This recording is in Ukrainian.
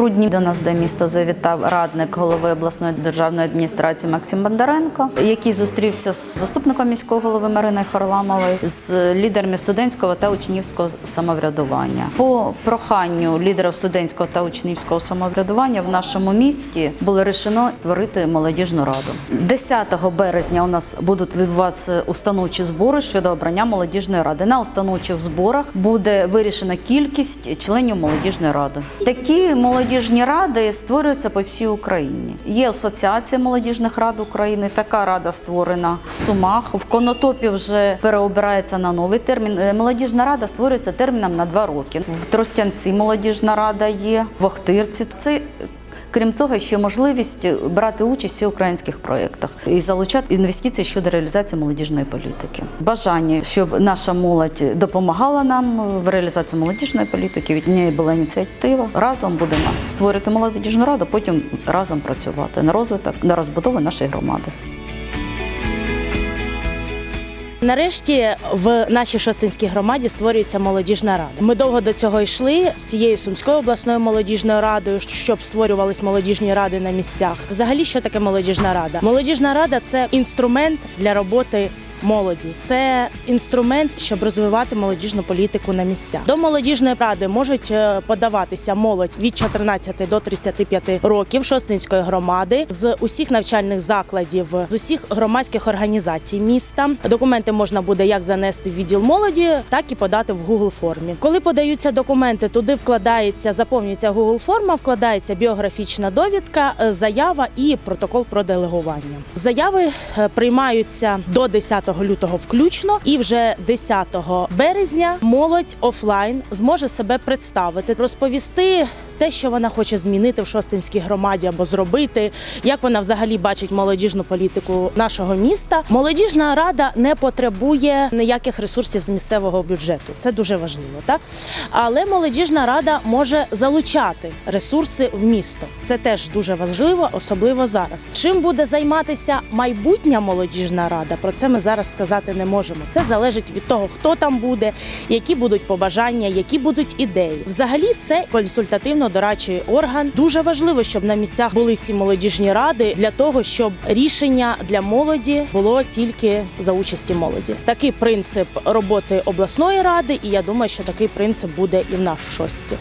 грудні до нас до міста завітав радник голови обласної державної адміністрації Максим Бондаренко, який зустрівся з заступником міського голови Мариною Харламовою, з лідерами студентського та учнівського самоврядування. По проханню лідерів студентського та учнівського самоврядування в нашому місті було рішено створити молодіжну раду. 10 березня у нас будуть відбуватися установчі збори щодо обрання молодіжної ради. На установчих зборах буде вирішена кількість членів молодіжної ради. Такі молодіжні ради створюються по всій Україні. Є асоціація молодіжних рад України. Така рада створена в Сумах. В Конотопі вже переобирається на новий термін. Е, Молодіжна рада створюється терміном на два роки. В Тростянці молодіжна рада є, в Охтирці. Це Крім того, ще можливість брати участь у українських проєктах і залучати інвестиції щодо реалізації молодіжної політики. Бажання, щоб наша молодь допомагала нам в реалізації молодіжної політики. Від неї була ініціатива. Разом будемо створити молодіжну раду, потім разом працювати на розвиток, на розбудову нашої громади. Нарешті в нашій шостинській громаді створюється молодіжна рада. Ми довго до цього йшли всією сумською обласною молодіжною радою, щоб створювались молодіжні ради на місцях. Взагалі, що таке молодіжна рада? Молодіжна рада це інструмент для роботи. Молоді це інструмент, щоб розвивати молодіжну політику на місцях. До молодіжної ради можуть е, подаватися молодь від 14 до 35 років Шостинської громади з усіх навчальних закладів, з усіх громадських організацій міста. Документи можна буде як занести в відділ молоді, так і подати в Google формі. Коли подаються документи, туди вкладається, заповнюється Google форма, вкладається біографічна довідка, е, заява і протокол про делегування. Заяви е, приймаються до 10 лютого включно, і вже 10 березня молодь офлайн зможе себе представити, розповісти те, що вона хоче змінити в Шостинській громаді або зробити, як вона взагалі бачить молодіжну політику нашого міста. Молодіжна рада не потребує ніяких ресурсів з місцевого бюджету. Це дуже важливо, так але молодіжна рада може залучати ресурси в місто. Це теж дуже важливо, особливо зараз. Чим буде займатися майбутня молодіжна рада? Про це ми зараз сказати не можемо. Це залежить від того, хто там буде, які будуть побажання, які будуть ідеї. Взагалі, це консультативно-дорадчий орган. Дуже важливо, щоб на місцях були ці молодіжні ради для того, щоб рішення для молоді було тільки за участі молоді. Такий принцип роботи обласної ради, і я думаю, що такий принцип буде і в нас в шостці.